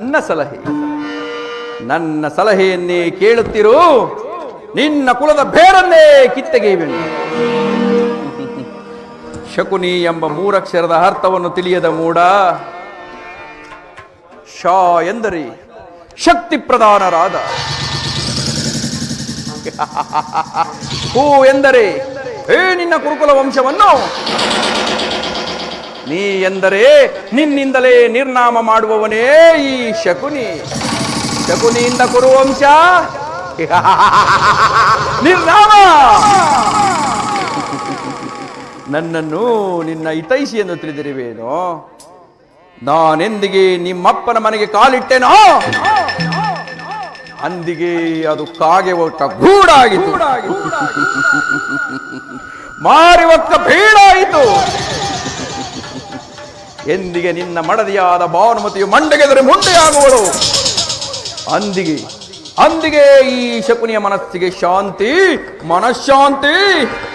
ನನ್ನ ಸಲಹೆ. ನನ್ನ ಸಲಹೆಯನ್ನೇ ಕೇಳುತ್ತಿರು. ನಿನ್ನ ಕುಲದ ಬೇರನ್ನೇ ಕಿತ್ತಗೆಯುವೆನು. ಶಕುನಿ ಎಂಬ ಮೂರಕ್ಷರದ ಅರ್ಥವನ್ನು ತಿಳಿಯದ ಮೂಡ. ಶಾ ಎಂದರೆ ಶಕ್ತಿ ಪ್ರಧಾನರಾದ. ಹೂ ಎಂದರೆ ಏ ನಿನ್ನ ಕುರುಕುಲ ವಂಶವನ್ನು. ನೀ ಎಂದರೆ ನಿನ್ನಿಂದಲೇ ನಿರ್ನಾಮ ಮಾಡುವವನೇ ಈ ಶಕುನಿ. ಶಕುನಿಯಿಂದ ಕುರುವಂಶ. ನಿರ್ನಾಮ! ನನ್ನನ್ನು ನಿನ್ನ ಹಿತೈಸಿ ಎಂದು ತಿಳಿದಿರುವೇನೋ? ನಾನೆಂದಿಗೆ ನಿಮ್ಮಪ್ಪನ ಮನೆಗೆ ಕಾಲಿಟ್ಟೆನೋ? ಅಂದಿಗೆ ಅದು ಕಾಗೆ ಒಟ್ಟ ಗೂಡಾಗಿತ್ತು. ಮಾರಿ ಒಕ್ಕ ಬೀಡಾಯಿತು ಎಂದಿಗೆ ನಿನ್ನ ಮಡದಿಯಾದ ಭಾನುಮತಿಯು ಮಂಡಗೆದರೆ ಮುಂಡೆಯಾಗುವಳು? ಅಂದಿಗೆ ಅಂದಿಗೆ ಈ ಶಕುನಿಯ ಮನಸ್ಸಿಗೆ ಶಾಂತಿ, ಮನಃಶಾಂತಿ,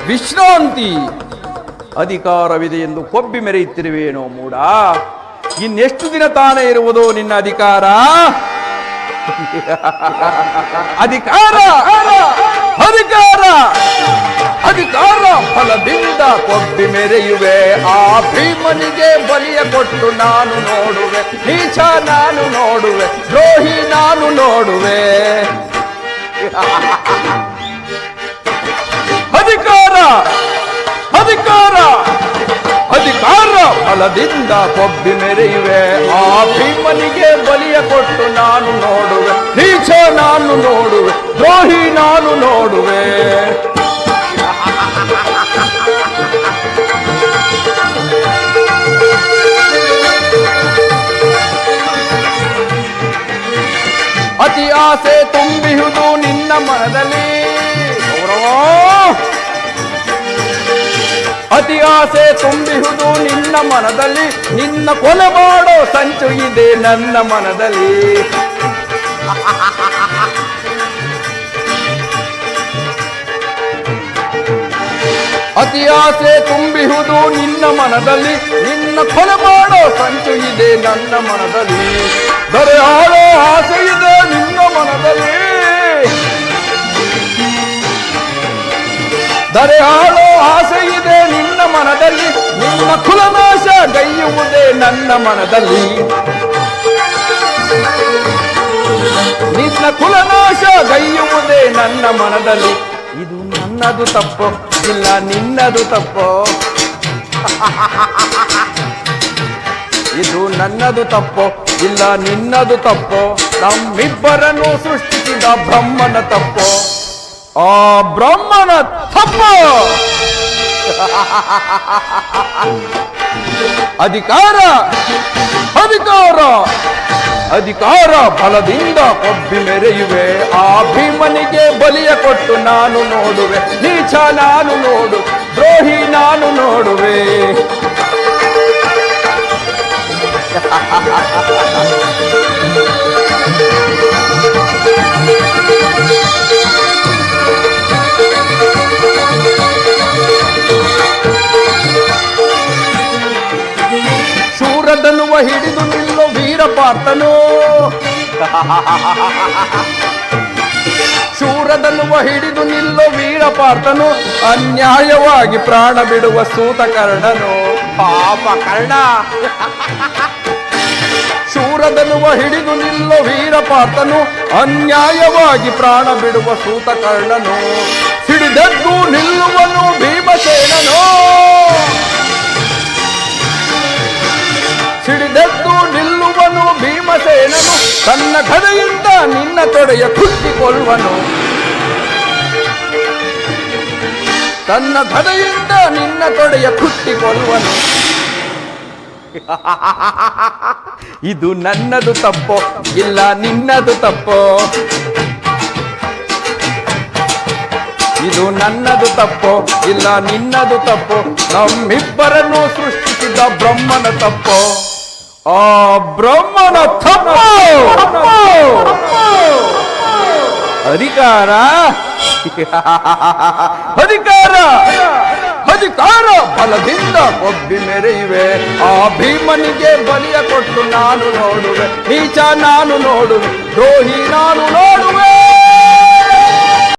ವಿಶ್ರಾಂತಿ ಅಧಿಕಾರವಿದೆ ಎಂದು ಕೊಬ್ಬಿ ಮೆರೆಯುತ್ತಿರುವೇನೋ ಮೂಡ? ಇನ್ನೆಷ್ಟು ದಿನ ತಾನೇ ಇರುವುದು ನಿನ್ನ ಅಧಿಕಾರ? ಅಧಿಕಾರ ಅಧಿಕಾರ ಅಧಿಕಾರ ಫಲದಿಂದ ಕೊಬ್ಬಿ ಮೆರೆಯುವೆ. ಆ ಭೀಮನಿಗೆ ಬಲಿಯ ಕೊಟ್ಟು ನಾನು ನೋಡುವೆ. ನೀಚ ನಾನು ನೋಡುವೆ. ದ್ರೋಹಿ ನಾನು ನೋಡುವೆ. ಅಧಿಕಾರ. ಅಧಿಕಾರ. ಅಧಿಕಾರ ಫಲದಿಂದ ಕೊಬ್ಬಿ ಮೆರೆಯುವೆ. ಆ ಭೀಮನಿಗೆ ಬಲಿಯ ಕೊಟ್ಟು ನಾನು ನೋಡುವೆ. ನಾನು ನೋಡುವೆ, ದ್ರೋಹಿ ನಾನು ನೋಡುವೆ. ಅತಿ ಆಸೆ ತುಂಬಿಹುದು ನಿನ್ನ ಮನದಲ್ಲಿ. ಅತಿ ಆಸೆ ತುಂಬಿಹುದು ನಿನ್ನ ಮನದಲ್ಲಿ. ನಿನ್ನ ಕೊಲೆ ಮಾಡೋ ಸಂಚು ಇದೆ ನನ್ನ ಮನದಲ್ಲಿ. ಅತಿ ಆಸೆ ತುಂಬಿಹುದು ನಿನ್ನ ಮನದಲ್ಲಿ. ನಿನ್ನ ಕೊಲೆ ಮಾಡೋ ಸಂಚು ಇದೆ ನನ್ನ ಮನದಲ್ಲಿ. ಬರೆ ಆಳೋ ಆಸೆ ಇದೆ ನಿನ್ನ ಮನದಲ್ಲಿ. ದರೆ ಆಳೋ ಆಸೆ ಇದೆ ನಿನ್ನ ಮನದಲ್ಲಿ. ನಿನ್ನ ಕುಲನಾಶ ಗೈಯುವುದೇ ನನ್ನ ಮನದಲ್ಲಿ. ನಿನ್ನ ಕುಲನಾಶ ಗೈಯುವುದೇ ನನ್ನ ಮನದಲ್ಲಿ. ನನ್ನದು ತಪ್ಪು, ಇಲ್ಲ ನಿನ್ನದು ತಪ್ಪು. ಇದು ನನ್ನದು ತಪ್ಪು, ಇಲ್ಲ ನಿನ್ನದು ತಪ್ಪು. ನಮ್ಮಿಬ್ಬರನ್ನು ಸೃಷ್ಟಿಸಿದ ಬ್ರಹ್ಮನ ತಪ್ಪು. ಆ ಬ್ರಹ್ಮನ ತಪ್ಪು ಅಧಿಕಾರ ಅಧಿಕಾರ ಅಧಿಕಾರ ಬಲದಿಂದ ಕೊಬ್ಬಿ ಮೆರೆಯುವೆ ಆ ಭೀಮನಿಗೆ ಬಲಿಯ ಕೊಟ್ಟು ನಾನು ನೋಡುವೆ ನೀಚ ನಾನು ನೋಡು ದ್ರೋಹಿ ನಾನು ನೋಡುವೆ ಹಿಡಿದು ನಿಲ್ಲೋ ವೀರ ಪಾರ್ಥನು ಹಿಡಿದು ನಿಲ್ಲೋ ವೀರ ಅನ್ಯಾಯವಾಗಿ ಪ್ರಾಣ ಬಿಡುವ ಸೂತ ಕರ್ಣನು ಪಾಪ ಕರ್ಣ. ಶೂರದನ್ನುವ ಹಿಡಿದು ನಿಲ್ಲೋ ವೀರ ಪಾರ್ಥನು ಅನ್ಯಾಯವಾಗಿ ಪ್ರಾಣ ಬಿಡುವ ಸೂತ ಕರ್ಣನು ಹಿಡಿದದ್ದು ನಿಲ್ಲುವನು ತನ್ನ ನಿನ್ನ ತೊಡೆಯ ಕುಟ್ಟಿಕೊಳ್ಳುವನು. ತನ್ನ ಗದೆಯಿಂದ ನಿನ್ನ ತೊಡೆಯ ಕುಟ್ಟಿಕೊಳ್ಳುವನು. ಇದು ನನ್ನದು ತಪ್ಪೋ, ಇಲ್ಲ ನಿನ್ನದು ತಪ್ಪೋ. ಇದು ನನ್ನದು ತಪ್ಪೋ, ಇಲ್ಲ ನಿನ್ನದು ತಪ್ಪೋ. ನಮ್ಮಿಬ್ಬರನ್ನು ಸೃಷ್ಟಿಸಿದ ಬ್ರಹ್ಮನ ತಪ್ಪೋ. ಆ ಬ್ರಹ್ಮನ ತಪ್ಪು! ಅಧಿಕಾರ ಅಧಿಕಾರ ಅಧಿಕಾರ ಬಲದಿಂದ ಕೊಬ್ಬಿ ಮೆರೆಯುವೆ. ಆ ಭೀಮನಿಗೆ ಬಲಿಯ ಕೊಟ್ಟು ನಾನು ನೋಡುವೆ. ನೀಚ ನಾನು ನೋಡುವೆ. ದೋಹಿ ನಾನು ನೋಡುವೆ.